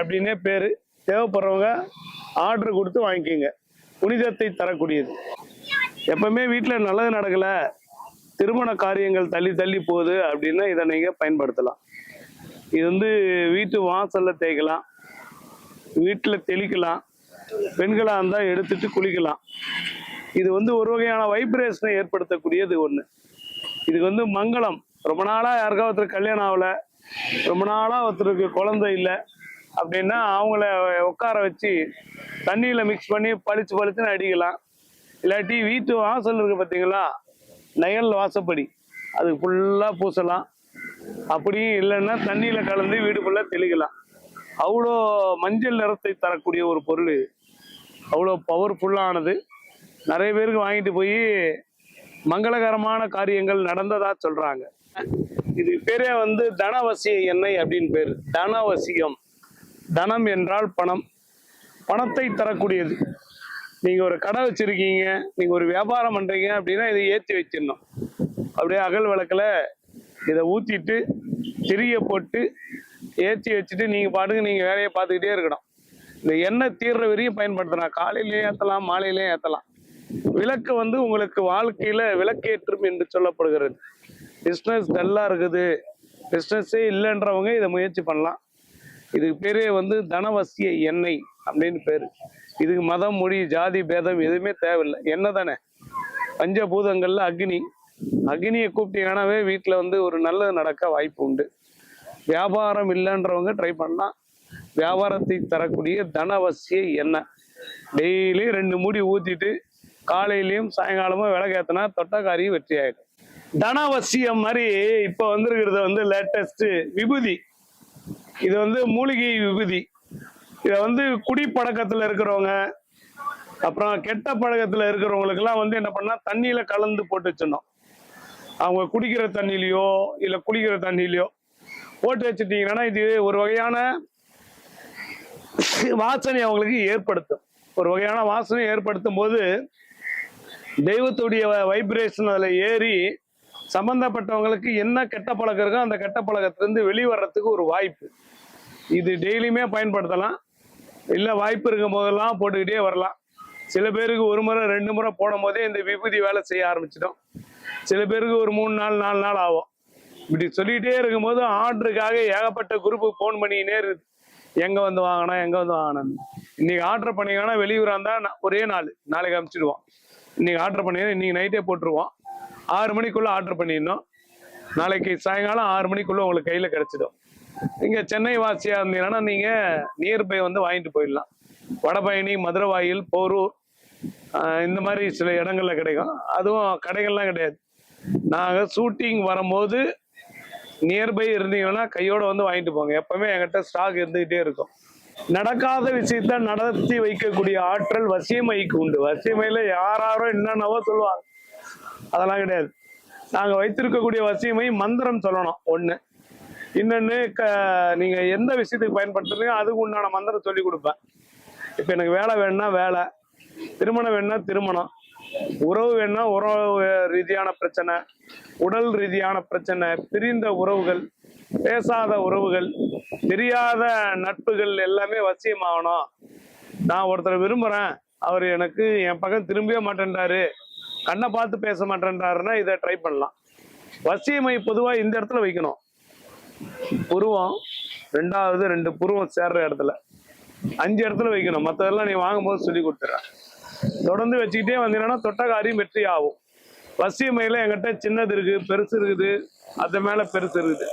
அப்படின்னே பேரு. தேவைப்படுறவங்க ஆர்டர் கொடுத்து வாங்கிக்கோங்க. புனிதத்தை தரக்கூடியது. எப்பவுமே வீட்டில் நல்லது நடக்கலை. திருமண காரியங்கள் தள்ளி தள்ளி போகுது அப்படின்னா இதை நீங்கள் பயன்படுத்தலாம். இது வந்து வீட்டு வாசலில் தேய்க்கலாம். வீட்டில் தெளிக்கலாம். பெண்களாக இருந்தால் எடுத்துட்டு குளிக்கலாம். இது வந்து ஒரு வகையான வைப்ரேஷனை ஏற்படுத்தக்கூடியது ஒன்று இதுக்கு வந்து மங்களம். ரொம்ப நாளாக யாருக்காவது ஒருத்தர் கல்யாணம் ஆகலை. ரொம்ப நாளாக ஒருத்தருக்கு குழந்தை இல்லை. அப்படின்னா அவங்கள உட்கார வச்சு தண்ணியில் மிக்ஸ் பண்ணி பளிச்சு பளிச்சுன்னு அடிக்கலாம். இல்லாட்டி வீட்டு வாசல் இருக்கு பார்த்தீங்களா நயல் வாசப்படி. அது ஃபுல்லாக பூசலாம். அப்படியும் இல்லைன்னா தண்ணியில் கலந்து வீடு ஃபுல்லாக தெளிக்கலாம். அவ்வளோ மஞ்சள் நிறத்தை தரக்கூடிய ஒரு பொருள். அவ்வளோ பவர்ஃபுல்லானது நிறைய பேருக்கு வாங்கிட்டு போய் மங்களகரமான காரியங்கள் நடந்ததா சொல்கிறாங்க இது பேரே வந்து தனவசிய எண்ணெய் அப்படின்னு பேர். தனவசியம். தனம் என்றால் பணம். பணத்தை தரக்கூடியது. நீங்க ஒரு கடை வச்சிருக்கீங்க நீங்க ஒரு வியாபாரம் பண்றீங்க அப்படின்னா இதை ஏற்றி வச்சிடணும். அப்படியே அகல் விளக்கில் இதை ஊத்திட்டு திரிய போட்டு ஏற்றி வச்சுட்டு நீங்க பாட்டுக்கு நீங்க வேலையை பார்த்துக்கிட்டே இருக்கணும். இந்த எண்ணெய் தீர்ற வரையும் பயன்படுத்தலாம். காலையிலையும் ஏற்றலாம் மாலையிலையும் ஏற்றலாம் விளக்கு வந்து உங்களுக்கு வாழ்க்கையில விளக்கேற்றும் என்று சொல்லப்படுகிறது. பிஸ்னஸ் டல்லா இருக்குது. பிஸ்னஸே இல்லைன்றவங்க இதை முயற்சி பண்ணலாம். இதுக்கு பேரே வந்து தனவசிய எண்ணெய் அப்படின்னு பேர். இதுக்கு மதம் மொழி ஜாதி பேதம் எதுவுமே தேவையில்லை. எண்ணெய் தானே? பஞ்சபூதங்கள்ல அக்னி. அக்னியை கூப்பிட்டீங்கன்னாவே வீட்டில் வந்து ஒரு நல்லது நடக்க வாய்ப்பு உண்டு. வியாபாரம் இல்லைன்றவங்க ட்ரை பண்ணலாம். வியாபாரத்தை தரக்கூடிய தனவசிய எண்ணெய். டெய்லி ரெண்டு மூடி ஊற்றிட்டு காலையிலையும் சாயங்காலமும் விளக்கேற்றினா தொட்டக்காரியும் வெற்றி ஆகிடும் தனவசியம் மாதிரி இப்போ வந்திருக்கிறது வந்து லேட்டஸ்ட்டு விபூதி. இது வந்து மூலிகை விபூதி. இதை வந்து குடிப்பழக்கத்தில் இருக்கிறவங்க அப்புறம் கெட்ட பழக்கத்துல இருக்கிறவங்களுக்கெல்லாம் வந்து என்ன பண்ணா தண்ணியில கலந்து போட்டு வச்சிடணும். அவங்க குடிக்கிற தண்ணியிலையோ இல்ல குளிக்கிற தண்ணியிலையோ போட்டு வச்சுட்டீங்கன்னா இது ஒரு வகையான வாசனை அவங்களுக்கு ஏற்படுத்தும். ஒரு வகையான வாசனை ஏற்படுத்தும் போது தெய்வத்துடைய வைப்ரேஷன் அதில் ஏறி சம்பந்தப்பட்டவங்களுக்கு என்ன கெட்ட பழக்கம் இருக்கோ அந்த கெட்ட பழக்கத்திலிருந்து வெளிவரத்துக்கு ஒரு வாய்ப்பு. இது டெய்லியுமே பயன்படுத்தலாம். இல்லை வாய்ப்பு இருக்கும் போதெல்லாம் போட்டுக்கிட்டே வரலாம். சில பேருக்கு ஒரு முறை ரெண்டு முறை போடும் போதே இந்த விபூதி வேலை செய்ய ஆரம்பிச்சிடும். சில பேருக்கு ஒரு மூணு நாள் நாலு நாள் ஆகும். இப்படி சொல்லிக்கிட்டே இருக்கும்போது ஆர்டருக்காக ஏகப்பட்ட குரூப்புக்கு ஃபோன் பண்ணிக்கினே இருக்குது. எங்கே வந்து வாங்கினா எங்கே வந்து வாங்கணும் இன்னைக்கு ஆர்டர் பண்ணிங்கன்னா வெளியூராக இருந்தால் ஒரே நாள். நாளைக்கு அனுப்பிச்சிடுவோம் இன்னைக்கு ஆர்டர் பண்ணி இன்னைக்கு நைட்டே போட்டுருவோம். ஆறு மணிக்குள்ளே ஆர்டர் பண்ணிடணும். நாளைக்கு சாயங்காலம் ஆறு மணிக்குள்ளே உங்களுக்கு கையில் கிடச்சிடும். நீங்க சென்னை வாசியா இருந்தீங்கன்னா நீங்க நியர்பை வந்து வாங்கிட்டு போயிடலாம். வடபழனி மதுரவாயில் போரூர் இந்த மாதிரி சில இடங்கள்ல கிடைக்கும். அதுவும் கடைகள்லாம் கிடையாது. நாங்க ஷூட்டிங் வரும்போது நியர்பை இருந்தீங்கன்னா கையோட வந்து வாங்கிட்டு போங்க. எப்பவுமே என்கிட்ட ஸ்டாக் இருந்துகிட்டே இருக்கும். நடக்காத விஷயத்த நடத்தி வைக்கக்கூடிய ஆற்றல் வசியமைக்கு உண்டு. வசியமையில யாராரோ என்னென்னவோ சொல்லுவாங்க. அதெல்லாம் கிடையாது. நாங்க வைத்திருக்கக்கூடிய வசியமை மந்திரம் சொல்லணும். ஒண்ணு. இன்னொன்னு க நீங்க எந்த விஷயத்துக்கு பயன்படுத்துறீங்க அதுக்கு உண்டான மந்திரம் சொல்லி கொடுப்பேன். இப்ப எனக்கு வேலை வேணும்னா வேலை திருமணம் வேணும்னா திருமணம் உறவு வேணும்னா உறவு ரீதியான பிரச்சனை உடல் ரீதியான பிரச்சனை பிரிந்த உறவுகள் பேசாத உறவுகள் தெரியாத நட்புகள் எல்லாமே வசியமாகணும். நான் ஒருத்தரை விரும்புறேன் அவர் எனக்கு என் பக்கம் திரும்பவே மாட்டேன்றாரு கண்ணை பார்த்து பேச மாட்டேன்றாருன்னா இதை ட்ரை பண்ணலாம். வசியமை பொதுவாக இந்த இடத்துல வைக்கணும். புருவம் ரெண்டாவது ரெண்டு புருவம் சேர்ற இடத்துல. அஞ்சு இடத்துல வைக்கணும். மற்றதெல்லாம் நீ வாங்கும்போது சொல்லி கொடுத்துறேன் தொடர்ந்து வச்சுக்கிட்டே வந்தீங்கன்னா தொட்டகாரியம் வெற்றி ஆகும் வசியமையில என்கிட்ட சின்னது இருக்கு பெருசு இருக்குது. அது மேல பெருசு இருக்குது.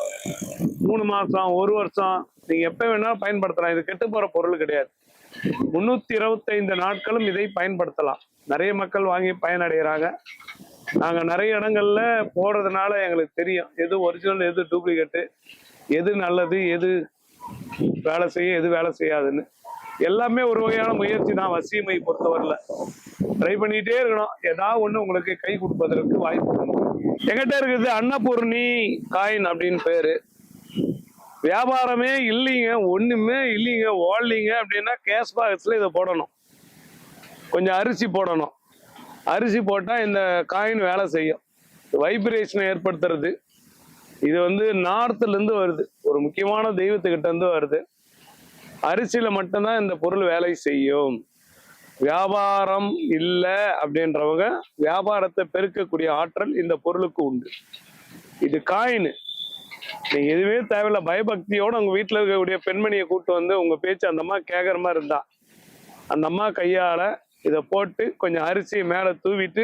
மூணு மாசம் ஒரு வருஷம். நீங்க எப்ப வேணாலும் பயன்படுத்தலாம். இது கெட்டு போற பொருள் கிடையாது. முன்னூத்தி இருபத்தைந்து நாட்களும் இதை பயன்படுத்தலாம். நிறைய மக்கள் வாங்கி பயனடைகிறாங்க. நாங்கள் நிறைய இடங்கள்ல போடுறதுனால எங்களுக்கு தெரியும். எது ஒரிஜினல் எது டூப்ளிகேட்டு எது நல்லது எது வேலை செய்ய எது வேலை செய்யாதுன்னு. எல்லாமே ஒரு வகையான முயற்சி தான் வசியமை பொறுத்தவரையில். ட்ரை பண்ணிகிட்டே இருக்கணும். ஏதாவது ஒன்று உங்களுக்கு கை கொடுப்பதற்கு வாய்ப்பு எங்கிட்ட இருக்குது அன்னபூர்ணி காயின் அப்படின்னு பேரு. வியாபாரமே இல்லைங்க ஒன்றுமே இல்லைங்க ஓடலிங்க அப்படின்னா கேஷ் பாக்ஸில் இதை போடணும். கொஞ்சம் அரிசி போடணும். அரிசி போட்டால் இந்த காயின் வேலை செய்யும். வைப்ரேஷனை ஏற்படுத்துறது. இது வந்து நார்த்துலேருந்து வருது. ஒரு முக்கியமான தெய்வத்துக்கிட்ட இருந்து வருது. அரிசியில் மட்டும்தான் இந்த பொருள் வேலை செய்யும். வியாபாரம் இல்லை அப்படின்றவங்க வியாபாரத்தை பெருக்கக்கூடிய ஆற்றல் இந்த பொருளுக்கு உண்டு. இது காயின் நீங்க எதுவுமே தேவையில்ல. பயபக்தியோட உங்க வீட்டுல இருக்கக்கூடிய பெண்மணியை கூட்டு வந்து உங்க பேச்சு அந்த அம்மா கேட்கற மாதிரி இருந்தா அந்த அம்மா கையால இதை போட்டு கொஞ்சம் அரிசி மேல தூவிட்டு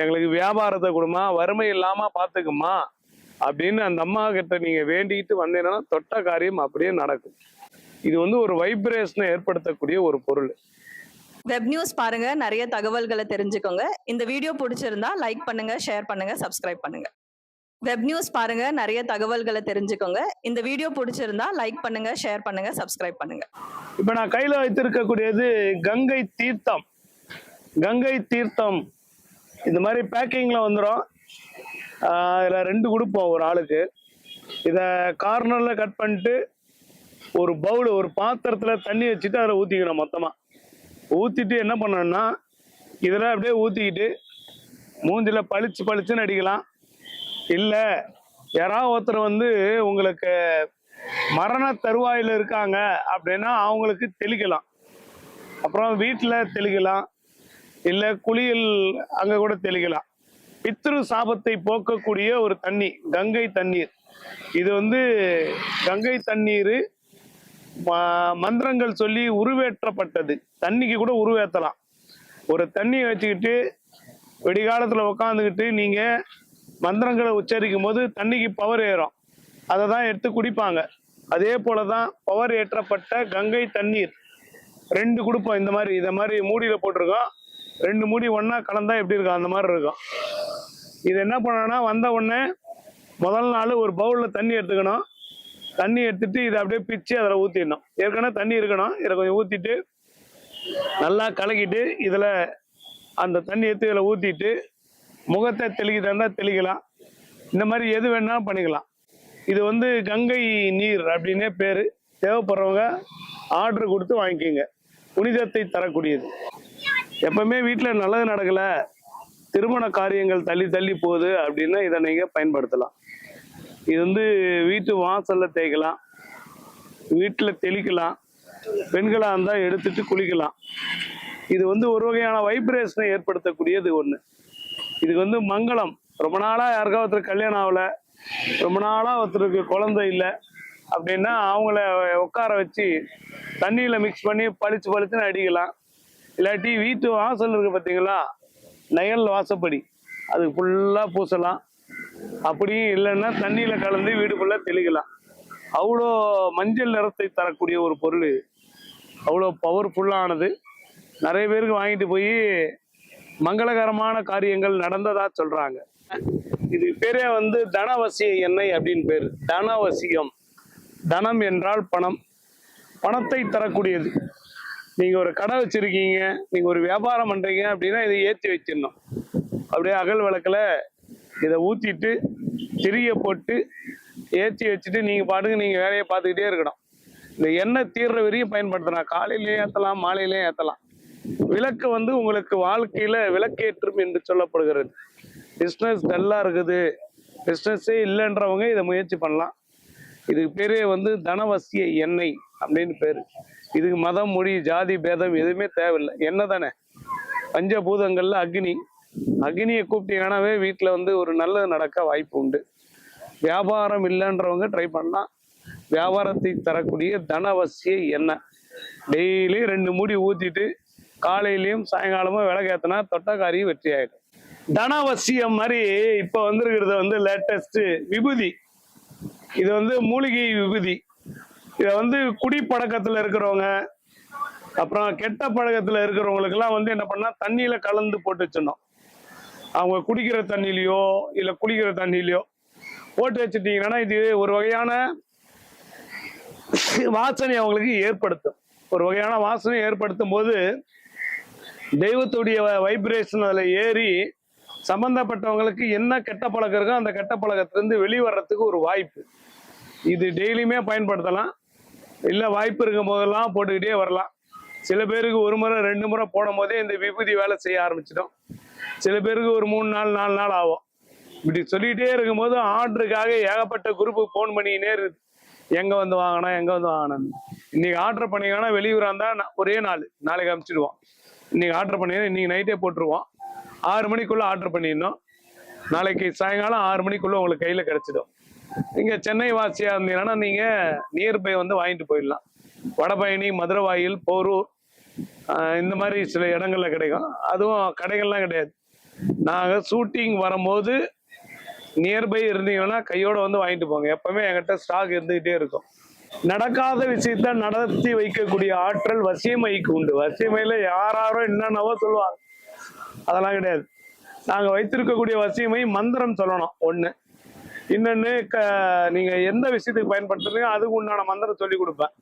எங்களுக்கு வியாபாரத்தை கொடுமா வறுமை இல்லாம பாத்துக்குமா அப்படின்னு அந்த அம்மா கிட்ட நீங்க வேண்டிக்கிட்டு வந்தீங்கன்னா தொட்ட காரியம் அப்படியே நடக்கும். இது வந்து ஒரு வைப்ரேஷனை ஏற்படுத்தக்கூடிய ஒரு பொருள். வெப் நியூஸ் பாருங்க நிறைய தகவல்களை தெரிஞ்சுக்கோங்க. இந்த வீடியோ பிடிச்சிருந்தா லைக் பண்ணுங்க ஷேர் பண்ணுங்க சப்ஸ்கிரைப் பண்ணுங்க. வெப் நியூஸ் பாருங்க நிறைய தகவல்களை தெரிஞ்சுக்கோங்க. இந்த வீடியோ பிடிச்சிருந்தா லைக் பண்ணுங்க ஷேர் பண்ணுங்க சப்ஸ்கிரைப் பண்ணுங்க. இப்ப நான் கையில வைத்திருக்கக்கூடியது கங்கை தீர்த்தம். கங்கை தீர்த்தம். இந்த மாதிரி பேக்கிங்ல வந்துடும் இதில் ரெண்டு கொடுப்போம் ஒரு ஆளுக்கு. இதை கார்னரில் கட் பண்ணிட்டு ஒரு பவுல் ஒரு பாத்திரத்தில் தண்ணி வச்சுட்டு அதில் ஊற்றிக்கணும் மொத்தமாக ஊற்றிட்டு என்ன பண்ணணும்னா இதெல்லாம் அப்படியே ஊற்றிக்கிட்டு மூஞ்சில் பளிச்சு பளிச்சுன்னு அடிக்கலாம். இல்லை யாராவது ஒருத்தர் வந்து உங்களுக்கு மரண தருவாயில் இருக்காங்க அப்படின்னா அவங்களுக்கு தெளிக்கலாம். அப்புறம் வீட்டில் தெளிக்கலாம். இல்லை குளியல் அங்கே கூட தெளிக்கலாம். பித்ரு சாபத்தை போக்கக்கூடிய ஒரு தண்ணி கங்கை தண்ணீர். இது வந்து கங்கை தண்ணீர் ம- மந்திரங்கள் சொல்லி உருவேற்றப்பட்டது. தண்ணிக்கு கூட உருவேற்றலாம் ஒரு தண்ணியை வச்சுக்கிட்டு வெடிகாலத்தில் உட்காந்துக்கிட்டு நீங்கள் மந்திரங்களை உச்சரிக்கும் போது தண்ணிக்கு பவர் ஏறும். அதை தான் எடுத்து குடிப்பாங்க. அதே போல தான் பவர் ஏற்றப்பட்ட கங்கை தண்ணீர். ரெண்டு கொடுப்போம். இந்த மாதிரி இதை மாதிரி மூடியில் போட்டிருக்கோம். ரெண்டு மூடி ஒன்றா கலந்தா எப்படி இருக்கும்? அந்த மாதிரி இருக்கும். இது என்ன பண்ணணும்னா வந்த உடனே முதல் நாள் ஒரு பவுலில் தண்ணி எடுத்துக்கணும். தண்ணி எடுத்துட்டு இதை அப்படியே பிச்சு அதில் ஊற்றிடணும் ஏற்கனவே தண்ணி இருக்கணும். இதை கொஞ்சம் ஊற்றிட்டு நல்லா கலக்கிட்டு இதில் அந்த தண்ணி எடுத்து இதில் ஊற்றிட்டு முகத்தை தெளிக்க தந்தால் தெளிக்கலாம். இந்த மாதிரி எது வேணாலும் பண்ணிக்கலாம். இது வந்து கங்கை நீர் அப்படின்னே பேர். தேவைப்படுறவங்க ஆர்டர் கொடுத்து வாங்கிக்கோங்க. புனிதத்தை தரக்கூடியது. எப்பவுமே வீட்டில் நல்லது நடக்கல. திருமண காரியங்கள் தள்ளி தள்ளி போகுது அப்படின்னா இதை நீங்கள் பயன்படுத்தலாம். இது வந்து வீட்டு வாசல்ல தேய்க்கலாம். வீட்டில் தெளிக்கலாம். பெண்களாக இருந்தால் எடுத்துட்டு குளிக்கலாம். இது வந்து ஒரு வகையான வைப்ரேஷனை ஏற்படுத்தக்கூடியது ஒன்று இதுக்கு வந்து மங்களம். ரொம்ப நாளாக யாருக்கா ஒருத்தர் கல்யாணம் ஆகல. ரொம்ப நாளாக ஒருத்தருக்கு குழந்தை இல்லை. அப்படின்னா அவங்கள உட்கார வச்சு தண்ணியில் மிக்ஸ் பண்ணி பளிச்சு பளிச்சுன்னு அடிக்கலாம். இல்லாட்டி வீட்டு வாசல் இருக்கு பார்த்தீங்களா நயல் வாசப்படி. அது ஃபுல்லாக பூசலாம். அப்படியும் இல்லைன்னா தண்ணியில் கலந்து வீடு ஃபுல்லாக தெளிக்கலாம். அவ்வளோ மஞ்சள் நிறத்தை தரக்கூடிய ஒரு பொருள் அவ்வளோ பவர்ஃபுல்லானது நிறைய பேருக்கு வாங்கிட்டு போய் மங்களகரமான காரியங்கள் நடந்ததா சொல்கிறாங்க இது பேரே வந்து தனவசிய எண்ணெய் அப்படின்னு பேர். தனவசியம். தனம் என்றால் பணம். பணத்தை தரக்கூடியது. நீங்க ஒரு கடை வச்சிருக்கீங்க நீங்க ஒரு வியாபாரம் பண்றீங்க அப்படின்னா இதை ஏற்றி வச்சிடணும். அப்படியே அகல் விளக்கில் இதை ஊத்திட்டு திரிய போட்டு ஏற்றி வச்சுட்டு நீங்க பாட்டுக்கு நீங்க வேலையை பார்த்துக்கிட்டே இருக்கணும். இந்த எண்ணெய் தீர்ற வரையும் பயன்படுத்தலாம். காலையிலையும் ஏற்றலாம் மாலையிலையும் ஏற்றலாம் விளக்கு வந்து உங்களுக்கு வாழ்க்கையில விளக்கேற்றும் என்று சொல்லப்படுகிறது. பிஸ்னஸ் டல்லா இருக்குது. பிஸ்னஸே இல்லைன்றவங்க இதை முயற்சி பண்ணலாம். இதுக்கு பேரே வந்து தனவசிய எண்ணெய் அப்படின்னு பேர். இதுக்கு மதம் மொழி ஜாதி பேதம் எதுவுமே தேவையில்லை. என்ன தானே பஞ்சபூதங்கள்ல அக்னி. அக்னியை கூப்பிட்டீங்கன்னாவே வீட்டில் வந்து ஒரு நல்லது நடக்க வாய்ப்பு உண்டு. வியாபாரம் இல்லைன்றவங்க ட்ரை பண்ணலாம். வியாபாரத்தை தரக்கூடிய தனவசிய எண்ணெய் டெய்லி ரெண்டு மூடி ஊத்திட்டு காலையிலயும் சாயங்காலமும் விளக்கேத்தினா தொட்டக்காரி வெற்றி ஆயிடும். தனவசியம் மாதிரி இப்ப வந்திருக்கிறது வந்து லேட்டஸ்ட் விபூதி. இது வந்து மூலிகை விபூதி. இதை வந்து குடிப்பழக்கத்தில் இருக்கிறவங்க அப்புறம் கெட்ட பழக்கத்துல இருக்கிறவங்களுக்கெல்லாம் வந்து என்ன பண்ணா தண்ணியில கலந்து போட்டு வச்சிடணும். அவங்க குடிக்கிற தண்ணியிலையோ இல்ல குளிக்கிற தண்ணியிலையோ போட்டு வச்சுட்டீங்கன்னா இது ஒரு வகையான வாசனை அவங்களுக்கு ஏற்படுத்தும். ஒரு வகையான வாசனை ஏற்படுத்தும் போது தெய்வத்துடைய வைப்ரேஷன் அதுல ஏறி சம்பந்தப்பட்டவங்களுக்கு என்ன கெட்ட பழக்கம் இருக்கோ அந்த கெட்ட பழக்கத்திலிருந்து வெளிவரத்துக்கு ஒரு வாய்ப்பு. இது டெய்லியுமே பயன்படுத்தலாம். இல்லை வாய்ப்பு இருக்கும் போதெல்லாம் போட்டுக்கிட்டே வரலாம். சில பேருக்கு ஒரு முறை ரெண்டு முறை போடும் போதே இந்த விபூதி வேலை செய்ய ஆரம்பிச்சிடும். சில பேருக்கு ஒரு மூணு நாள் நாலு நாள் ஆகும். இப்படி சொல்லிக்கிட்டே இருக்கும்போது ஆர்டருக்காக ஏகப்பட்ட குரூப்புக்கு ஃபோன் பண்ணிக்கினே இருக்குது. எங்கே வந்து வாங்கினா எங்கே வந்து வாங்கினு இன்னைக்கு ஆர்டர் பண்ணிங்கன்னா வெளியூராக இருந்தால் ஒரே நாள். நாளைக்கு அனுப்பிச்சிடுவோம். இன்னைக்கு ஆர்டர் பண்ணீங்கன்னா இன்னைக்கு நைட்டே போட்டுருவோம். ஆறு மணிக்குள்ளே ஆர்டர் பண்ணிடணும். நாளைக்கு சாயங்காலம் ஆறு மணிக்குள்ளே உங்களுக்கு கையில் கிடச்சிடும். நீங்க சென்னை வாசியா இருந்தீங்கன்னா நீங்க நியர்பை வந்து வாங்கிட்டு போயிடலாம். வடபழனி மதுரவாயில் போரூர் இந்த மாதிரி சில இடங்கள்ல கிடைக்கும். அதுவும் கடைகள்லாம் கிடையாது. நாங்க ஷூட்டிங் வரும்போது நியர்பை இருந்தீங்கன்னா கையோட வந்து வாங்கிட்டு போங்க. எப்பவுமே என்கிட்ட ஸ்டாக் இருந்துகிட்டே இருக்கும். நடக்காத விஷயத்த நடத்தி வைக்கக்கூடிய ஆற்றல் வசியமைக்கு உண்டு. வசியமையில யாராரோ என்னென்னவோ சொல்லுவாங்க. அதெல்லாம் கிடையாது. நாங்க வைத்திருக்கக்கூடிய வசியமை மந்திரம் சொல்லணும். ஒண்ணு. இன்னொன்று க நீங்க எந்த விஷயத்துக்கு பயன்படுத்துறீங்க அதுக்கு உண்டான மந்திரம் சொல்லி கொடுப்பேன்.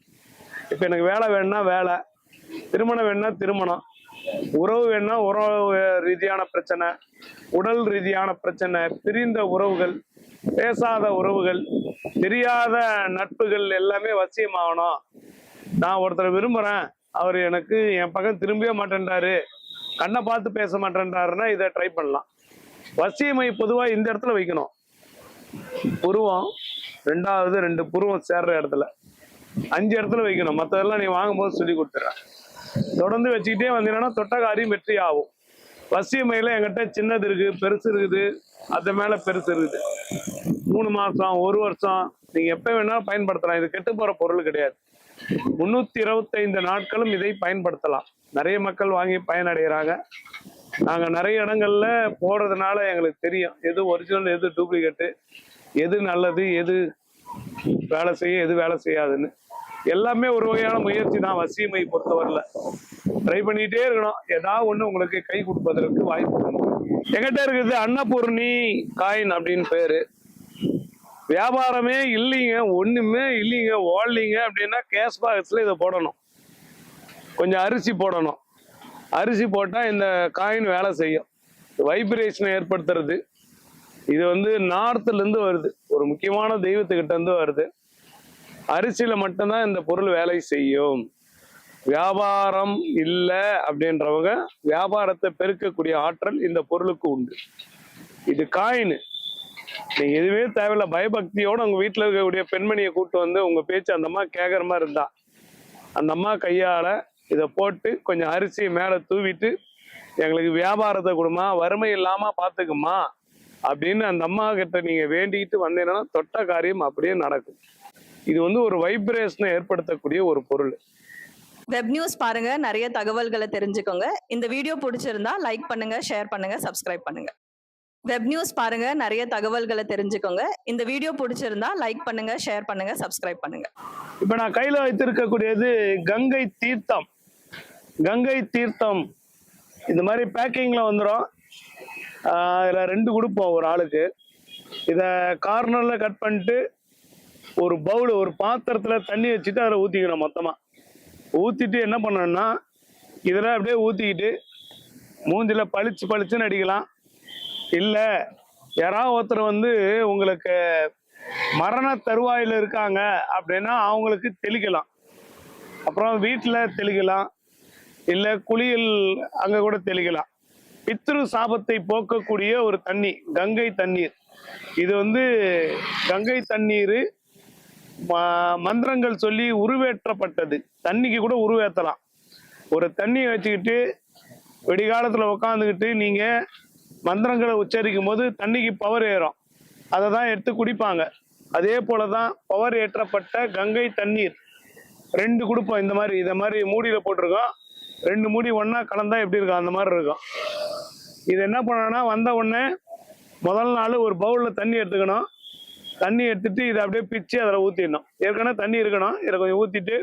இப்ப எனக்கு வேலை வேணும்னா வேலை திருமணம் வேணும்னா திருமணம் உறவு வேணும்னா உறவு ரீதியான பிரச்சனை உடல் ரீதியான பிரச்சனை பிரிந்த உறவுகள் பேசாத உறவுகள் தெரியாத நட்புகள் எல்லாமே வசியமாகணும் நான் ஒருத்தரை விரும்புறேன் அவர் எனக்கு என் பக்கம் திரும்பவே மாட்டேன்றாரு கண்ணை பார்த்து பேச மாட்டேன்றாருன்னா இதை ட்ரை பண்ணலாம். வசியமை பொதுவாக இந்த இடத்துல வைக்கணும். புருவம் ரெண்டாவது ரெண்டு புருவம் சேர்ற இடத்துல. அஞ்சு இடத்துல வைக்கணும். மற்றதெல்லாம் நீ வாங்கும்போது சொல்லி கொடுத்துட்றேன் தொடர்ந்து வச்சுக்கிட்டே வந்தீங்கன்னா தொட்டகாரியம் வெற்றி ஆகும். வசியமையில என்கிட்ட சின்னது இருக்கு பெருசு இருக்குது. அது மேல பெருசு இருக்குது. மூணு மாசம் ஒரு வருஷம். நீங்க எப்ப வேணாலும் பயன்படுத்தலாம். இது கெட்டு போற பொருள் கிடையாது. முன்னூத்தி இருபத்தைந்து நாட்களும் இதை பயன்படுத்தலாம். நிறைய மக்கள் வாங்கி பயனடைகிறாங்க. நாங்கள் நிறைய இடங்கள்ல போடுறதுனால எங்களுக்கு தெரியும். எது ஒரிஜினல் எது டூப்ளிகேட்டு எது நல்லது எது வேலை செய்ய எது வேலை செய்யாதுன்னு. எல்லாமே ஒரு வகையான முயற்சி தான் வசியமை பொறுத்தவரையில. ட்ரை பண்ணிகிட்டே இருக்கணும். ஏதாவது ஒன்று உங்களுக்கு கை கொடுப்பதற்கு வாய்ப்பு எங்கிட்ட இருக்குது அன்னபூர்ணி காயின் அப்படின்னு பேரு. வியாபாரமே இல்லைங்க ஒண்ணுமே இல்லைங்க ஓடலிங்க அப்படின்னா கேஷ் பாக்ஸ்ல இதை போடணும். கொஞ்சம் அரிசி போடணும். அரிசி போட்டால் இந்த காயின் வேலை செய்யும். வைப்ரேஷனை ஏற்படுத்துறது. இது வந்து நார்த்துலேருந்து வருது. ஒரு முக்கியமான தெய்வத்துக்கிட்டேருந்து வருது. அரிசியில் மட்டும்தான் இந்த பொருள் வேலை செய்யும். வியாபாரம் இல்லை அப்படின்றவங்க வியாபாரத்தை பெருக்கக்கூடிய ஆற்றல் இந்த பொருளுக்கு உண்டு. இது காயின். நீங்கள் எதுவுமே தேவையில்ல. பயபக்தியோடு உங்கள் வீட்டில் இருக்கக்கூடிய பெண்மணியை கூப்பிட்டு வந்து உங்கள் பேச்சு அந்த அம்மா கேட்குற மாதிரி இருந்தா அந்த அம்மா கையால் இதை போட்டு கொஞ்சம் அரிசி மேல தூவிட்டு எங்களுக்கு வியாபாரத்தை கொடுமா வறுமை இல்லாம பாத்துக்குமா அப்படின்னு அந்த அம்மா கிட்ட நீங்க வேண்டிக்கிட்டு வந்தீங்கன்னா தொட்ட காரியம் அப்படியே நடக்கும். இது வந்து ஒரு வைப்ரேஷனை ஏற்படுத்தக்கூடிய ஒரு பொருள். வெப் நியூஸ் பாருங்க நிறைய தகவல்களை தெரிஞ்சுக்கோங்க. இந்த வீடியோ பிடிச்சிருந்தா லைக் பண்ணுங்க ஷேர் பண்ணுங்க சப்ஸ்கிரைப் பண்ணுங்க. வெப் நியூஸ் பாருங்க நிறைய தகவல்களை தெரிஞ்சுக்கோங்க. இந்த வீடியோ பிடிச்சிருந்தா லைக் பண்ணுங்க ஷேர் பண்ணுங்க சப்ஸ்கிரைப் பண்ணுங்க. இப்ப நான் கையில வைத்திருக்கக்கூடியது கங்கை தீர்த்தம். கங்கை தீர்த்தம். இந்த மாதிரி பேக்கிங்ல வந்துடும் இதில் ரெண்டு கொடுப்போம் ஒரு ஆளுக்கு. இதை கார்னரில் கட் பண்ணிட்டு ஒரு பவுல் ஒரு பாத்திரத்தில் தண்ணி வச்சுட்டு அதில் ஊற்றிக்கணும் மொத்தமாக ஊற்றிட்டு என்ன பண்ணணும்னா இதெல்லாம் அப்படியே ஊற்றிக்கிட்டு மூஞ்சில் பளிச்சு பளிச்சுன்னு அடிக்கலாம். இல்லை யாராவது ஒருத்தர் வந்து உங்களுக்கு மரண தருவாயில் இருக்காங்க அப்படின்னா அவங்களுக்கு தெளிக்கலாம். அப்புறம் வீட்டில் தெளிக்கலாம். இல்லை குளியல் அங்கே கூட தெளிக்கலாம். பித்ரு சாபத்தை போக்கக்கூடிய ஒரு தண்ணி கங்கை தண்ணீர். இது வந்து கங்கை தண்ணீர் ம- மந்திரங்கள் சொல்லி உருவேற்றப்பட்டது. தண்ணிக்கு கூட உருவேற்றலாம். ஒரு தண்ணியை வச்சுக்கிட்டு வெடிகாலத்தில் உட்காந்துக்கிட்டு நீங்கள் மந்திரங்களை உச்சரிக்கும் போது தண்ணிக்கு பவர் ஏறும். அதை தான் எடுத்து குடிப்பாங்க. அதே போல தான் பவர் ஏற்றப்பட்ட கங்கை தண்ணீர். ரெண்டு கொடுப்போம். இந்த மாதிரி இதை மாதிரி மூடியில் போட்டிருக்கோம். ரெண்டு மூடி ஒன்றா கலந்தா எப்படி இருக்கும்? அந்த மாதிரி இருக்கும். இது என்ன பண்ணணும்னா வந்த உடனே முதல் நாள் ஒரு பவுல்ல தண்ணி எடுத்துக்கணும். தண்ணி எடுத்துட்டு இதை அப்படியே பிச்சு அதில் ஊற்றிடணும் ஏற்கனவே தண்ணி இருக்கணும். இதை கொஞ்சம் ஊற்றிட்டு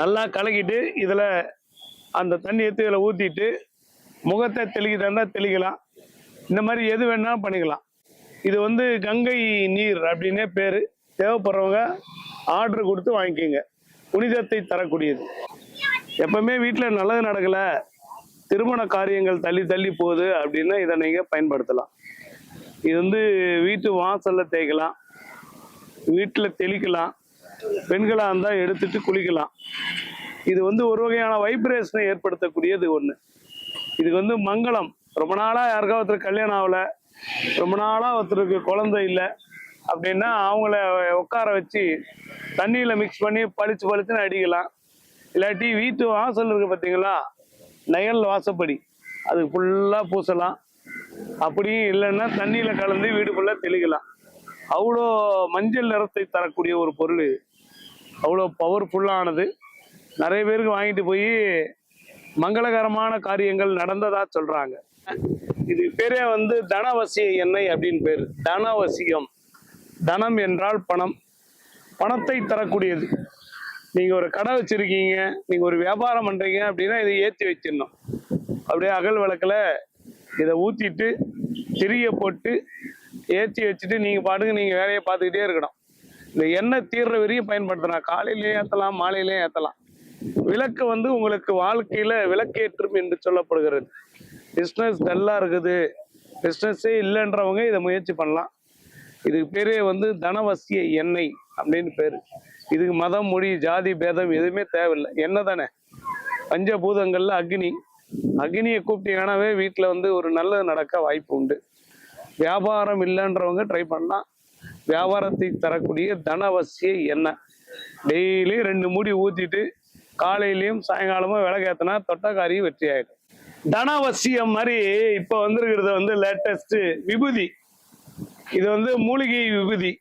நல்லா கலக்கிட்டு இதில் அந்த தண்ணி எடுத்து இதில் ஊற்றிட்டு முகத்தை தெளிக்க தந்தால் தெளிக்கலாம். இந்த மாதிரி எது வேணாலும் பண்ணிக்கலாம். இது வந்து கங்கை நீர் அப்படின்னே பேர். தேவைப்படுறவங்க ஆர்டர் கொடுத்து வாங்கிக்கோங்க. புனிதத்தை தரக்கூடியது. எப்பவுமே வீட்டில் நல்லது நடக்கலை. திருமண காரியங்கள் தள்ளி தள்ளி போகுது அப்படின்னா இதை நீங்கள் பயன்படுத்தலாம். இது வந்து வீட்டு வாசல்ல தேய்க்கலாம். வீட்டில் தெளிக்கலாம். பெண்களாக இருந்தால் எடுத்துட்டு குளிக்கலாம். இது வந்து ஒரு வகையான வைப்ரேஷனை ஏற்படுத்தக்கூடியது ஒன்று இதுக்கு வந்து மங்களம். ரொம்ப நாளாக யாருக்கா ஒருத்தர் கல்யாணம் ஆகலை. ரொம்ப நாளாக ஒருத்தருக்கு குழந்தை இல்லை. அப்படின்னா அவங்கள உட்கார வச்சு தண்ணியில மிக்ஸ் பண்ணி பளிச்சு பளிச்சுன்னு அடிக்கலாம். இல்லாட்டி வீட்டு வாசல் இருக்கு பார்த்தீங்களா நயல் வாசப்படி. அது ஃபுல்லாக பூசலாம். அப்படியும் இல்லைன்னா தண்ணியில் கலந்து வீடு ஃபுல்லாக தெளிக்கலாம். அவ்வளோ மஞ்சள் நிறத்தை தரக்கூடிய ஒரு பொருள் அவ்வளோ பவர்ஃபுல்லானது நிறைய பேருக்கு வாங்கிட்டு போய் மங்களகரமான காரியங்கள் நடந்ததா சொல்கிறாங்க இது பேரே வந்து தனவசிய எண்ணெய் அப்படின்னு பேர். தனவசியம். தனம் என்றால் பணம். பணத்தை தரக்கூடியது. நீங்க ஒரு கடை வச்சிருக்கீங்க நீங்க ஒரு வியாபாரம் பண்றீங்க அப்படின்னா இதை ஏற்றி வச்சிடணும். அப்படியே அகல் விளக்குல இதை ஊத்திட்டு திரிய போட்டு ஏற்றி வச்சுட்டு நீங்க பாட்டுக்கு நீங்க வேலையை பார்த்துக்கிட்டே இருக்கணும். இந்த எண்ணெய் தீர்ற வரையும் பயன்படுத்தலாம் காலையிலயும் ஏற்றலாம் மாலையிலயும் ஏற்றலாம் விளக்கு வந்து உங்களுக்கு வாழ்க்கையில விளக்கேற்றும் என்று சொல்லப்படுகிறது. பிஸ்னஸ் டல்லா இருக்குது. பிஸ்னஸே இல்லைன்றவங்க இதை முயற்சி பண்ணலாம். இதுக்கு பேரே வந்து தனவசிய எண்ணெய் அப்படின்னு பேரு. இதுக்கு மதம் மொழி ஜாதி பேதம் எதுவுமே தேவையில்லை. என்ன தானே பஞ்சபூதங்கள்ல அக்னி. அக்னியை கூப்பிட்டீங்கன்னாவே வீட்டில் வந்து ஒரு நல்லது நடக்க வாய்ப்பு உண்டு. வியாபாரம் இல்லைன்றவங்க ட்ரை பண்ணலாம். வியாபாரத்தை தரக்கூடிய தனவசிய எண்ணெய். டெய்லி ரெண்டு மூடி ஊத்திட்டு காலையிலயும் சாயங்காலமும் விளக்கேற்றினா தொட்டக்காரியும் வெற்றி ஆயிடும். தனவசியம் மாதிரி இப்ப வந்திருக்கிறது வந்து லேட்டஸ்ட் விபூதி. இது வந்து மூலிகை விபூதி.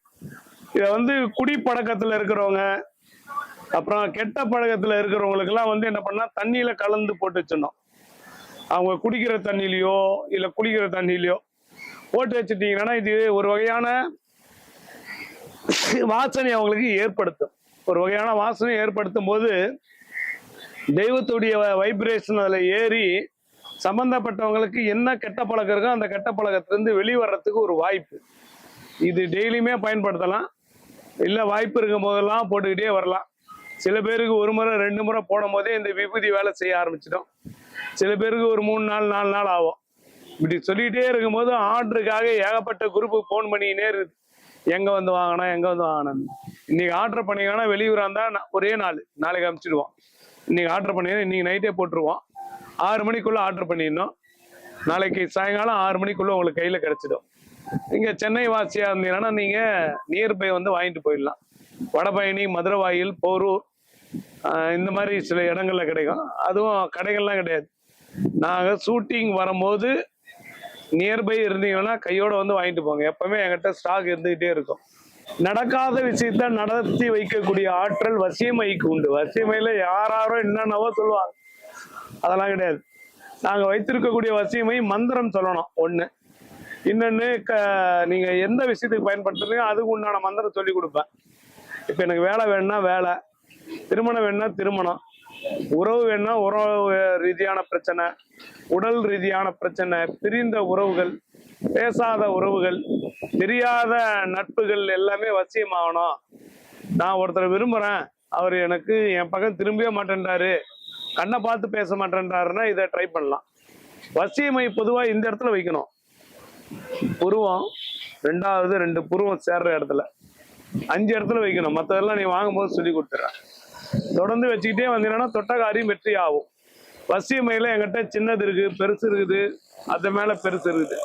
இதை வந்து குடிப்பழக்கத்தில் இருக்கிறவங்க அப்புறம் கெட்ட பழக்கத்துல இருக்கிறவங்களுக்கெல்லாம் வந்து என்ன பண்ணா தண்ணியில கலந்து போட்டு வச்சிடணும். அவங்க குடிக்கிற தண்ணியிலையோ இல்ல குளிக்கிற தண்ணியிலையோ போட்டு வச்சுட்டீங்கன்னா இது ஒரு வகையான வாசனை அவங்களுக்கு ஏற்படுத்தும். ஒரு வகையான வாசனை ஏற்படுத்தும் போது தெய்வத்துடைய வைப்ரேஷன் அதுல ஏறி சம்பந்தப்பட்டவங்களுக்கு என்ன கெட்ட பழக்கம் இருக்கோ அந்த கெட்ட பழக்கத்திலிருந்து வெளிவரத்துக்கு ஒரு வாய்ப்பு. இது டெய்லியுமே பயன்படுத்தலாம். இல்லை வாய்ப்பு இருக்கும் போதெல்லாம் போட்டுக்கிட்டே வரலாம். சில பேருக்கு ஒரு முறை ரெண்டு முறை போடும் போதே இந்த விபூதி வேலை செய்ய ஆரம்பிச்சிடும். சில பேருக்கு ஒரு மூணு நாள் நாலு நாள் ஆகும். இப்படி சொல்லிட்டே இருக்கும்போது ஆர்டருக்காக ஏகப்பட்ட குரூப்புக்கு ஃபோன் பண்ணிக்கினே இருக்குது எங்கே வந்து வாங்கினா எங்கே வந்து வாங்கணும் இன்னைக்கு ஆர்டர் பண்ணிங்கன்னா வெளியூராக இருந்தால் ஒரே நாள். நாளைக்கு அனுப்பிச்சிடுவோம் இன்னைக்கு ஆர்டர் பண்ணீங்கன்னா இன்னைக்கு நைட்டே போட்டுருவோம். ஆறு மணிக்குள்ளே ஆர்டர் பண்ணிடணும். நாளைக்கு சாயங்காலம் ஆறு மணிக்குள்ளே உங்களுக்கு கையில் கிடச்சிடும். நீங்க சென்னை வாசியா இருந்தீங்கன்னா நீங்க நியர்பை வந்து வாங்கிட்டு போயிடலாம். வடபழனி மதுரவாயில் போரூர் இந்த மாதிரி சில இடங்கள்ல கிடைக்கும். அதுவும் கடைகள்லாம் கிடையாது. நாங்க ஷூட்டிங் வரும்போது நியர்பை இருந்தீங்கன்னா கையோட வந்து வாங்கிட்டு போங்க. எப்பவுமே என்கிட்ட ஸ்டாக் இருந்துகிட்டே இருக்கும். நடக்காத விஷயத்த நடத்தி வைக்கக்கூடிய ஆற்றல் வசியமைக்கு உண்டு. வசியமையில யாராரோ என்னென்னவோ சொல்லுவாங்க. அதெல்லாம் கிடையாது. நாங்க வைத்திருக்கக்கூடிய வசியமை மந்திரம் சொல்லணும். ஒண்ணு. இன்னொன்று க நீங்கள் எந்த விஷயத்துக்கு பயன்படுத்துறீங்க அதுக்கு உண்டான மந்திரம் சொல்லி கொடுப்பேன். இப்போ எனக்கு வேலை வேணும்னா வேலை திருமணம் வேணும்னா திருமணம் உறவு வேணும்னா உறவு ரீதியான பிரச்சனை உடல் ரீதியான பிரச்சனை பிரிந்த உறவுகள் பேசாத உறவுகள் தெரியாத நட்புகள் எல்லாமே வசியமாகணும். நான் ஒருத்தரை விரும்புகிறேன் அவர் எனக்கு என் பக்கம் திரும்பவே மாட்டேன்றாரு கண்ணை பார்த்து பேச மாட்டேன்றாருன்னா இதை ட்ரை பண்ணலாம். வசியமை பொதுவாக இந்த இடத்துல வைக்கணும். புருவம் ரெண்டாவது ரெண்டு புருவம் சேர்ற இடத்துல. அஞ்சு இடத்துல வைக்கணும். மற்றதெல்லாம் நீ வாங்கும்போது சொல்லி கொடுத்துட்றேன். தொடர்ந்து வச்சுக்கிட்டே வந்தீங்கன்னா தொட்டகாரியம் வெற்றி ஆகும் வசியமையில என்கிட்ட சின்னது இருக்கு பெருசு இருக்குது. அது மேல பெருசு இருக்குது.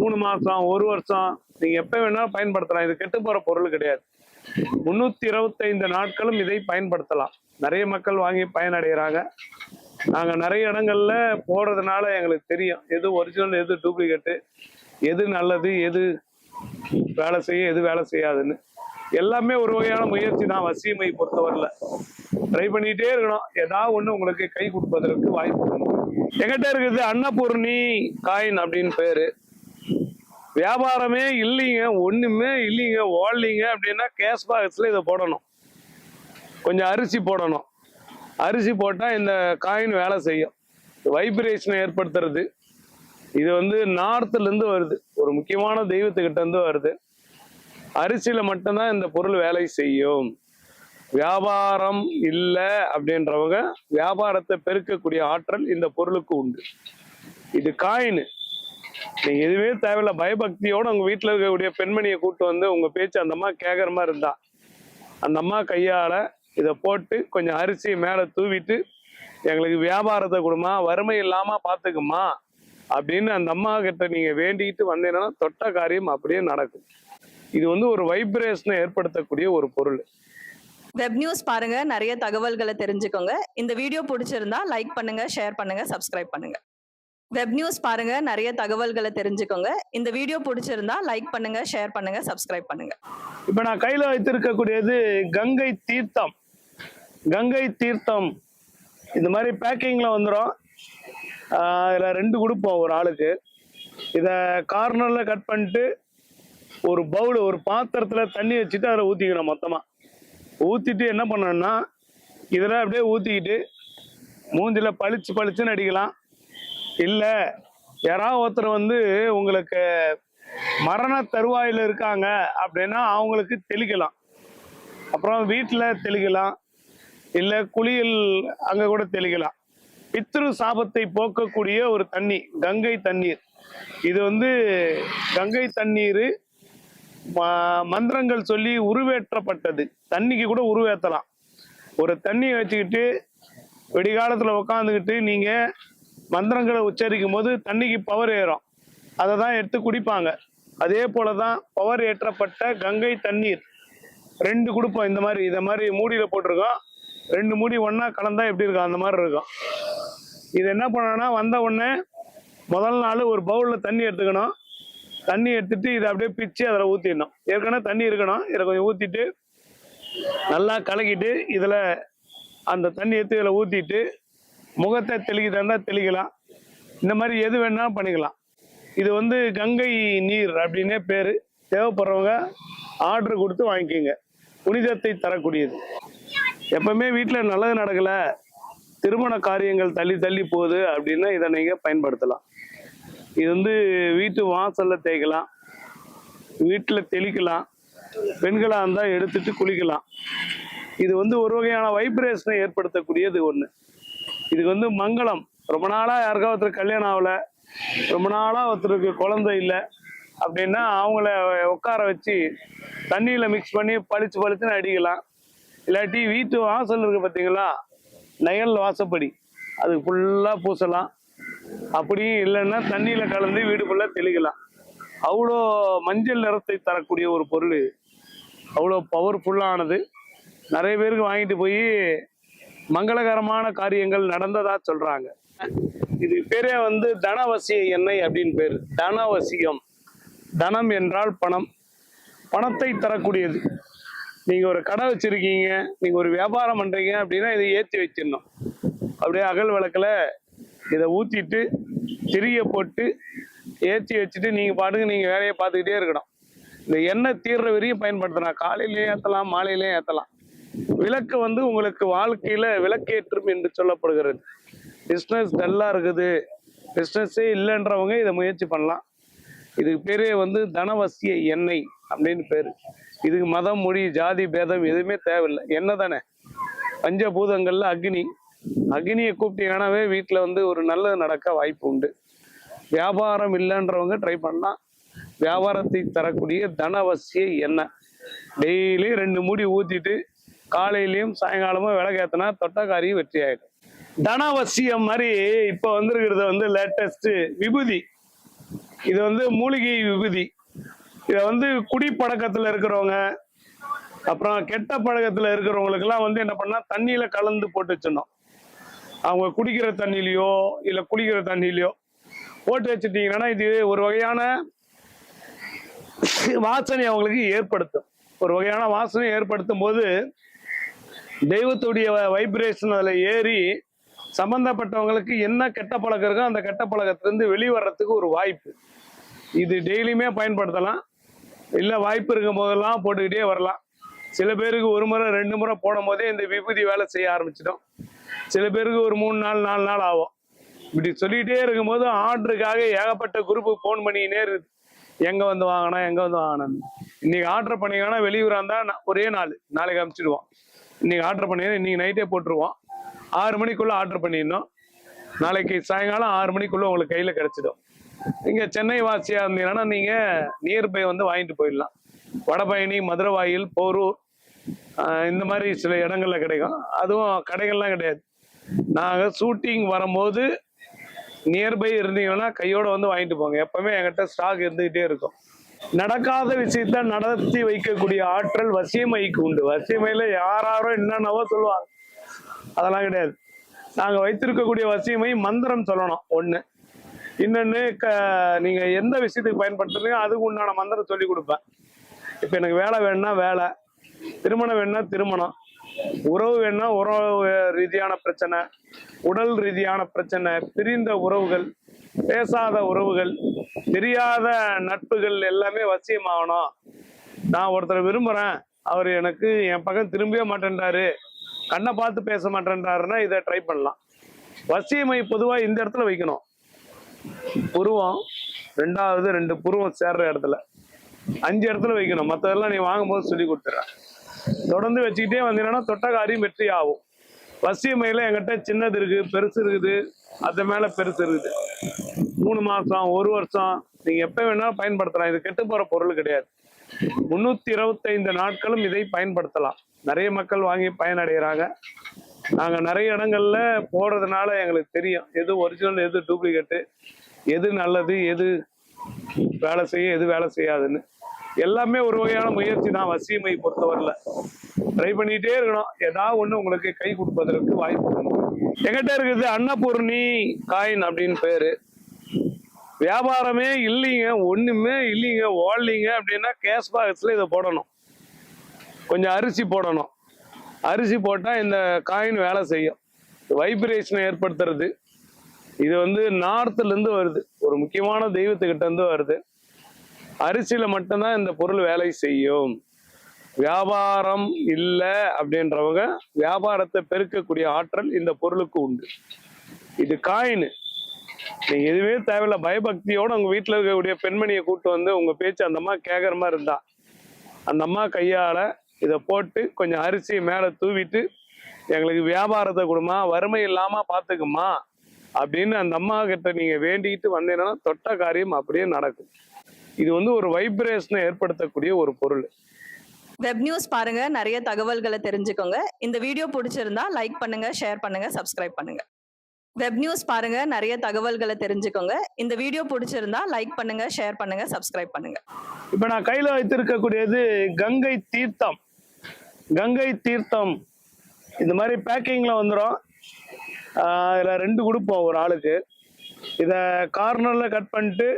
மூணு மாசம் ஒரு வருஷம். நீங்க எப்ப வேணாலும் பயன்படுத்தலாம். இது கெட்டு போற பொருள் கிடையாது. முன்னூத்தி இருபத்தைந்து நாட்களும் இதை பயன்படுத்தலாம். நிறைய மக்கள் வாங்கி பயனடைகிறாங்க. நாங்கள் நிறைய இடங்கள்ல போடுறதுனால எங்களுக்கு தெரியும். எது ஒரிஜினல் எது டூப்ளிகேட்டு எது நல்லது எது வேலை செய்ய எது வேலை செய்யாதுன்னு. எல்லாமே ஒரு வகையான முயற்சி தான் வசியமை பொறுத்தவரையில. ட்ரை பண்ணிகிட்டே இருக்கணும். ஏதாவது ஒன்று உங்களுக்கு கை கொடுப்பதற்கு வாய்ப்பு எங்கிட்ட இருக்குது அன்னபூர்ணி காயின் அப்படின்னு பேரு. வியாபாரமே இல்லைங்க ஒன்றுமே இல்லைங்க ஓடலிங்க அப்படின்னா கேஷ் பாக்ஸில் இதை போடணும். கொஞ்சம் அரிசி போடணும். அரிசி போட்டால் இந்த காயின் வேலை செய்யும். வைப்ரேஷனை ஏற்படுத்துறது. இது வந்து நார்த்துலேருந்து வருது. ஒரு முக்கியமான தெய்வத்துக்கிட்டேருந்து வருது. அரிசியில் மட்டும்தான் இந்த பொருள் வேலை செய்யும். வியாபாரம் இல்லை அப்படின்றவங்க வியாபாரத்தை பெருக்கக்கூடிய ஆற்றல் இந்த பொருளுக்கு உண்டு. இது காயின் நீங்க எதுவுமே தேவையில்ல. பயபக்தியோட உங்க வீட்டுல இருக்கக்கூடிய பெண்மணியை கூட்டு வந்து உங்க பேச்சு அந்த அம்மா கேக்குற மாதிரி இருந்தா அந்த அம்மா கையால இதை போட்டு கொஞ்சம் அரிசி மேல தூவிட்டு எங்களுக்கு வியாபாரத்தை கொடுமா வறுமை இல்லாம பாத்துக்குமா அப்படின்னு அந்த அம்மா கிட்ட நீங்க வேண்டிக்கிட்டு வந்தீங்கன்னா தொட்ட காரியம் அப்படியே நடக்கும். இது வந்து ஒரு வைப்ரேஷனை ஏற்படுத்தக்கூடிய ஒரு பொருள். வெப் நியூஸ் பாருங்க நிறைய தகவல்களை தெரிஞ்சுக்கோங்க. இந்த வீடியோ பிடிச்சிருந்தா லைக் பண்ணுங்க ஷேர் பண்ணுங்க சப்ஸ்கிரைப் பண்ணுங்க. வெப் நியூஸ் பாருங்க நிறைய தகவல்களை தெரிஞ்சுக்கோங்க. இந்த வீடியோ பிடிச்சிருந்தா லைக் பண்ணுங்க ஷேர் பண்ணுங்க சப்ஸ்கிரைப் பண்ணுங்க. இப்ப நான் கையில வைத்திருக்கக்கூடியது கங்கை தீர்த்தம். கங்கை தீர்த்தம் இந்த மாதிரி பேக்கிங்ல வந்துடும் இதில் ரெண்டு கொடுப்போம் ஒரு ஆளுக்கு. இதை கார்னரில் கட் பண்ணிட்டு ஒரு பவுல் ஒரு பாத்திரத்தில் தண்ணி வச்சுட்டு அதில் ஊற்றிக்கணும் மொத்தமாக ஊற்றிட்டு என்ன பண்ணணும்னா இதெல்லாம் அப்படியே ஊற்றிக்கிட்டு மூஞ்சில் பளிச்சு பளிச்சுன்னு அடிக்கலாம். இல்லை யாராவது ஒருத்தர் வந்து உங்களுக்கு மரண தருவாயில் இருக்காங்க அப்படின்னா அவங்களுக்கு தெளிக்கலாம். அப்புறம் வீட்டில் தெளிக்கலாம். இல்லை குளியல் அங்கே கூட தெளிக்கலாம். பித்ரு சாபத்தை போக்கக்கூடிய ஒரு தண்ணி கங்கை தண்ணீர். இது வந்து கங்கை தண்ணீர் ம- மந்திரங்கள் சொல்லி உருவேற்றப்பட்டது. தண்ணிக்கு கூட உருவேற்றலாம் ஒரு தண்ணியை வச்சுக்கிட்டு வெடிகாலத்தில் உட்காந்துக்கிட்டு நீங்கள் மந்திரங்களை உச்சரிக்கும் போது தண்ணிக்கு பவர் ஏறும். அதை தான் எடுத்து குடிப்பாங்க. அதே போல தான் பவர் ஏற்றப்பட்ட கங்கை தண்ணீர். ரெண்டு கொடுப்போம். இந்த மாதிரி இதை மாதிரி மூடியில் போட்டிருக்கோம். ரெண்டு மூடி ஒன்றா கலந்தா எப்படி இருக்கும்? அந்த மாதிரி இருக்கும். இது என்ன பண்ணணும்னா வந்த உடனே முதல் நாள் ஒரு பவுல்ல தண்ணி எடுத்துக்கணும். தண்ணி எடுத்துட்டு இதை அப்படியே பிச்சு அதில் ஊற்றிடணும் ஏற்கனவே தண்ணி இருக்கணும். இதை கொஞ்சம் ஊற்றிட்டு நல்லா கலக்கிட்டு இதில் அந்த தண்ணி எடுத்து இதில் ஊற்றிட்டு முகத்தை தெளிக்க தந்தால் தெளிக்கலாம். இந்த மாதிரி எது வேணாலும் பண்ணிக்கலாம். இது வந்து கங்கை நீர் அப்படின்னே பேர். தேவைப்படுறவங்க ஆர்டர் கொடுத்து வாங்கிக்கோங்க. புனிதத்தை தரக்கூடியது. எப்பவுமே வீட்டில் நல்லது நடக்கலை. திருமண காரியங்கள் தள்ளி தள்ளி போகுது அப்படின்னா இதை நீங்கள் பயன்படுத்தலாம். இது வந்து வீட்டு வாசலில் தேய்க்கலாம். வீட்டில் தெளிக்கலாம். பெண்களாக இருந்தால் எடுத்துட்டு குளிக்கலாம். இது வந்து ஒரு வகையான வைப்ரேஷனை ஏற்படுத்தக்கூடியது ஒன்று இதுக்கு வந்து மங்களம். ரொம்ப நாளாக யாருக்கா ஒருத்தர் கல்யாணம் ஆகல. ரொம்ப நாளாக ஒருத்தருக்கு குழந்தை இல்லை. அப்படின்னா அவங்கள உட்கார வச்சு தண்ணியில் மிக்ஸ் பண்ணி பளிச்சு பளிச்சுன்னு அடிக்கலாம். இல்லாட்டி வீட்டு வாசல் இருக்கு பார்த்தீங்களா நயல் வாசப்படி. அது ஃபுல்லாக பூசலாம். அப்படியும் இல்லைன்னா தண்ணியில் கலந்து வீடு ஃபுல்லாக தெளிக்கலாம். அவ்வளோ மஞ்சள் நிறத்தை தரக்கூடிய ஒரு பொருள் அவ்வளோ பவர்ஃபுல்லானது நிறைய பேருக்கு வாங்கிட்டு போய் மங்களகரமான காரியங்கள் நடந்ததா சொல்கிறாங்க இது பேரே வந்து தனவசிய எண்ணெய் அப்படின்னு பேர். தனவசியம். தனம் என்றால் பணம். பணத்தை தரக்கூடியது. நீங்கள் ஒரு கடை வச்சுருக்கீங்க நீங்கள் ஒரு வியாபாரம் பண்ணுறீங்க அப்படின்னா இதை ஏற்றி வச்சிடணும். அப்படியே அகல் விளக்கில் இதை ஊற்றிட்டு திரிய போட்டு ஏற்றி வச்சுட்டு நீங்கள் பாட்டுக்கு நீங்கள் வேலையை பார்த்துக்கிட்டே இருக்கணும். இந்த எண்ணெய் தீர்ற வரையும் பயன்படுத்தலாம் காலையிலையும் ஏற்றலாம் மாலையிலையும் ஏற்றலாம் விளக்கு வந்து உங்களுக்கு வாழ்க்கையில் விளக்கேற்றும் என்று சொல்லப்படுகிறது. பிஸ்னஸ் டல்லாக இருக்குது. பிஸ்னஸே இல்லைன்றவங்க இதை முயற்சி பண்ணலாம். இதுக்கு பேரே வந்து தனவசிய எண்ணெய் அப்படின்னு பேர். இதுக்கு மதம் மொழி ஜாதி பேதம் எதுவுமே தேவையில்லை. என்ன தானே பஞ்சபூதங்கள்ல அக்னி. அக்னியை கூப்பிட்டீங்கன்னாவே வீட்டில் வந்து ஒரு நல்லது நடக்க வாய்ப்பு உண்டு. வியாபாரம் இல்லைன்றவங்க ட்ரை பண்ணலாம். வியாபாரத்தை தரக்கூடிய தனவசிய எண்ணெய் டெய்லி ரெண்டு மூடி ஊத்திட்டு காலையிலையும் சாயங்காலமும் விளக்கேத்தினா தொட்டக்காரி வெற்றி ஆயிடும். தனவசியம் மாதிரி இப்போ வந்திருக்கிறது வந்து லேட்டஸ்ட் விபூதி. இது வந்து மூலிகை விபூதி. இதை வந்து குடிப்பழக்கத்தில் இருக்கிறவங்க அப்புறம் கெட்ட பழக்கத்துல இருக்கிறவங்களுக்குலாம் வந்து என்ன பண்ணா தண்ணியில கலந்து போட்டு வச்சிடணும். அவங்க குடிக்கிற தண்ணியிலையோ இல்ல குளிக்கிற தண்ணியிலையோ போட்டு வச்சுட்டீங்கன்னா இது ஒரு வகையான வாசனை அவங்களுக்கு ஏற்படுத்தும். ஒரு வகையான வாசனை ஏற்படுத்தும் போது தெய்வத்துடைய வைப்ரேஷன் அதுல ஏறி சம்பந்தப்பட்டவங்களுக்கு என்ன கெட்ட பழக்கம் இருக்கோ அந்த கெட்ட பழக்கத்திலிருந்து வெளிவரத்துக்கு ஒரு வாய்ப்பு. இது டெய்லியுமே பயன்படுத்தலாம். இல்லை வாய்ப்பு இருக்கும் போதெல்லாம் போட்டுக்கிட்டே வரலாம். சில பேருக்கு ஒரு முறை ரெண்டு முறை போடும் போதே இந்த விபூதி வேலை செய்ய ஆரம்பிச்சிடும். சில பேருக்கு ஒரு மூணு நாள் நாலு நாள் ஆகும். இப்படி சொல்லிக்கிட்டே இருக்கும்போது ஆர்டருக்காக ஏகப்பட்ட குரூப்புக்கு ஃபோன் பண்ணிக்கினே இருக்குது. எங்கே வந்து வாங்கினா எங்கே வந்து வாங்கணும் இன்னைக்கு ஆர்டர் பண்ணிங்கன்னா வெளியூராக இருந்தால் ஒரே நாள். நாளைக்கு அனுப்பிச்சிடுவோம் இன்னைக்கு ஆர்டர் பண்ணீங்கன்னா இன்னைக்கு நைட்டே போட்டுருவோம். ஆறு மணிக்குள்ளே ஆர்டர் பண்ணிடணும். நாளைக்கு சாயங்காலம் ஆறு மணிக்குள்ளே உங்களுக்கு கையில் கிடச்சிடும். நீங்க சென்னை வாசியா இருந்தீங்கன்னா நீங்க நியர்பை வந்து வாங்கிட்டு போயிடலாம். வடபயணி மதுரவாயில் போரூர் இந்த மாதிரி சில இடங்கள்ல கிடைக்கும். அதுவும் கடைகள்லாம் கிடையாது. நாங்க ஷூட்டிங் வரும்போது நியர்பை இருந்தீங்கன்னா கையோட வந்து வாங்கிட்டு போங்க. எப்பவுமே என்கிட்ட ஸ்டாக் இருந்துகிட்டே இருக்கும். நடக்காத விஷயத்த நடத்தி வைக்கக்கூடிய ஆற்றல் வசியமைக்கு உண்டு. வசியமையில யாராரோ என்னென்னவோ சொல்லுவாங்க. அதெல்லாம் கிடையாது. நாங்க வைத்திருக்கக்கூடிய வசியமை மந்திரம் சொல்லணும். ஒண்ணு. இன்னொன்று க நீங்க எந்த விஷயத்துக்கு பயன்படுத்துறீங்க அதுக்கு உண்டான மந்திரம் சொல்லி கொடுப்பேன். இப்ப எனக்கு வேலை வேணும்னா வேலை திருமணம் வேணும்னா திருமணம் உறவு வேணும்னா உறவு ரீதியான பிரச்சனை உடல் ரீதியான பிரச்சனை பிரிந்த உறவுகள் பேசாத உறவுகள் தெரியாத நட்புகள் எல்லாமே வசியமாகணும். நான் ஒருத்தரை விரும்புகிறேன் அவர் எனக்கு என் பக்கம் திரும்பவே மாட்டேன்றாரு கண்ணை பார்த்து பேச மாட்டேன்றாருன்னா இதை ட்ரை பண்ணலாம். வசியமை பொதுவாக இந்த இடத்துல வைக்கணும். புருவம் ரெண்டாவது ரெண்டு புருவம் சேர்ற இடத்துல. அஞ்சு இடத்துல வைக்கணும். மற்றதெல்லாம் நீ வாங்கும்போது சொல்லி கொடுத்துட்றேன் தொடர்ந்து வச்சுக்கிட்டே வந்தீங்கன்னா தொட்டகாரியம் வெற்றி ஆகும் வசியமையில என்கிட்ட சின்னது இருக்கு பெருசு இருக்குது. அது மேல பெருசு இருக்குது. மூணு மாசம் ஒரு வருஷம். நீங்க எப்ப வேணாலும் பயன்படுத்தலாம். இது கெட்டு போற பொருள் கிடையாது. முன்னூத்தி இருபத்தைந்து நாட்களும் இதை பயன்படுத்தலாம். நிறைய மக்கள் வாங்கி பயனடைகிறாங்க. நாங்க நிறைய இடங்கள்ல போடுறதுனால எங்களுக்கு தெரியும். எது ஒரிஜினல் எது டூப்ளிகேட்டு எது நல்லது எது வேலை செய்யும் எது வேலை செய்யாதுன்னு. எல்லாமே ஒரு வகையான முயற்சி தான் வசியமை பொறுத்தவரையில். ட்ரை பண்ணிகிட்டே இருக்கணும். ஏதாவது ஒன்று உங்களுக்கு கை கொடுப்பதற்கு வாய்ப்பு எங்கிட்ட இருக்குது அன்னபூர்ணி காயின் அப்படின்னு பேரு. வியாபாரமே இல்லைங்க ஒண்ணுமே இல்லைங்க ஓடலிங்க அப்படின்னா கேஷ் பாக்ஸ்ல இதை போடணும். கொஞ்சம் அரிசி போடணும். அரிசி போட்டா இந்த காயின் வேலை செய்யும். வைப்ரேஷனை ஏற்படுத்துறது. இது வந்து நார்த்ல இருந்து வருது. ஒரு முக்கியமான தெய்வத்துக்கிட்ட இருந்து வருது. அரிசியில மட்டும்தான் இந்த பொருள் வேலை செய்யும். வியாபாரம் இல்லை அப்படின்றவங்க வியாபாரத்தை பெருக்கக்கூடிய ஆற்றல் இந்த பொருளுக்கு உண்டு. இது காயின் நீங்க எதுவுமே தேவையில்ல. பயபக்தியோட உங்க வீட்டுல இருக்கக்கூடிய பெண்மணியை கூட்டு வந்து உங்க பேச்சு அந்த அம்மா கேட்கற மாதிரி இருந்தா அந்த அம்மா கையால இதை போட்டு கொஞ்சம் அரிசி மேல தூவிட்டு எங்களுக்கு வியாபாரத்தை கொடுமா வறுமை இல்லாம பாத்துக்குமா அப்படின்னு அந்த அம்மா கிட்ட நீங்க வேண்டிக்கிட்டு வந்தீங்கன்னா தொட்ட காரியம் அப்படியே நடக்கும். இது வந்து ஒரு வைப்ரேஷனை ஏற்படுத்தக்கூடிய ஒரு பொருள். வெப் நியூஸ் பாருங்க நிறைய தகவல்களை தெரிஞ்சுக்கோங்க. இந்த வீடியோ பிடிச்சிருந்தா லைக் பண்ணுங்க ஷேர் பண்ணுங்க சப்ஸ்கிரைப் பண்ணுங்க. வெப் நியூஸ் பாருங்க நிறைய தகவல்களை தெரிஞ்சுக்கோங்க. இந்த வீடியோ பிடிச்சிருந்தா லைக் பண்ணுங்க ஷேர் பண்ணுங்க சப்ஸ்கிரைப் பண்ணுங்க. இப்ப நான் கையில வைத்திருக்கக்கூடியது கங்கை தீர்த்தம். கங்கை தீர்த்தம். இந்த மாதிரி பேக்கிங்ல வந்துடும் இதில் ரெண்டு கொடுப்போம் ஒரு ஆளுக்கு. இதை கார்னரில் கட் பண்ணிட்டு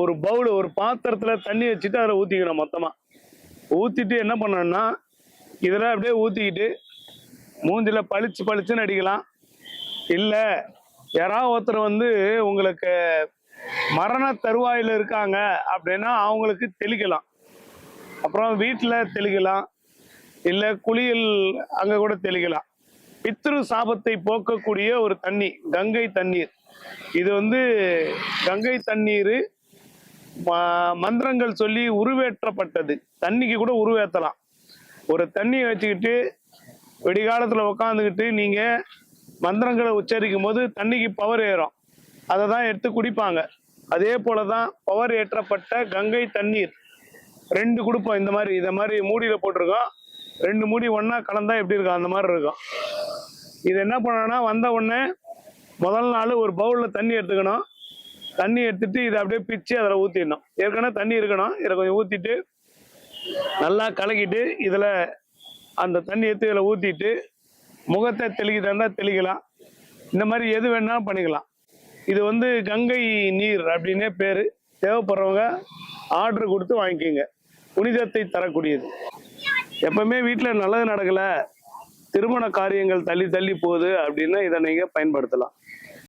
ஒரு பவுல் ஒரு பாத்திரத்தில் தண்ணி வச்சுட்டு அதில் ஊற்றிக்கணும் மொத்தமாக ஊற்றிட்டு என்ன பண்ணணும்னா இதில் அப்படியே ஊற்றிக்கிட்டு மூஞ்சில் பளிச்சு பளிச்சுன்னு அடிக்கலாம். இல்லை யாராவது ஒருத்தர் வந்து உங்களுக்கு மரண தருவாயில் இருக்காங்க அப்படின்னா அவங்களுக்கு தெளிக்கலாம். அப்புறம் வீட்டில் தெளிக்கலாம். இல்லை குளியல் அங்கே கூட தெளிக்கலாம். பித்ரு சாபத்தை போக்கக்கூடிய ஒரு தண்ணி கங்கை தண்ணீர். இது வந்து கங்கை தண்ணீர் ம- மந்திரங்கள் சொல்லி உருவேற்றப்பட்டது. தண்ணிக்கு கூட உருவேற்றலாம். ஒரு தண்ணியை வச்சுக்கிட்டு வெடிகாலத்தில் உட்காந்துக்கிட்டு நீங்கள் மந்திரங்களை உச்சரிக்கும் போது தண்ணிக்கு பவர் ஏறும். அதை தான் எடுத்து குடிப்பாங்க. அதே போல தான் பவர் ஏற்றப்பட்ட கங்கை தண்ணீர். ரெண்டு கொடுப்போம். இந்த மாதிரி இதை மாதிரி மூடியில் போட்டிருக்கோம். ரெண்டு மூடி ஒன்றா கலந்தா எப்படி இருக்கும்? அந்த மாதிரி இருக்கும். இது என்ன பண்ணணும்னா வந்த உடனே முதல் நாள் ஒரு பவுல்ல தண்ணி எடுத்துக்கணும். தண்ணி எடுத்துட்டு இதை அப்படியே பிச்சு அதில் ஊற்றிடணும் ஏற்கனவே தண்ணி இருக்கணும். இதை கொஞ்சம் ஊற்றிட்டு நல்லா கலக்கிட்டு இதில் அந்த தண்ணி எடுத்து இதில் ஊற்றிட்டு முகத்தை தெளிக்க தந்தால் தெளிக்கலாம். இந்த மாதிரி எது வேணாலும் பண்ணிக்கலாம். இது வந்து கங்கை நீர் அப்படின்னே பேர். தேவைப்படுறவங்க ஆர்டர் கொடுத்து வாங்கிக்கோங்க. புனிதத்தை தரக்கூடியது. எப்பவுமே வீட்டில் நல்லது நடக்கலை. திருமண காரியங்கள் தள்ளி தள்ளி போகுது அப்படின்னா இதை நீங்கள் பயன்படுத்தலாம்.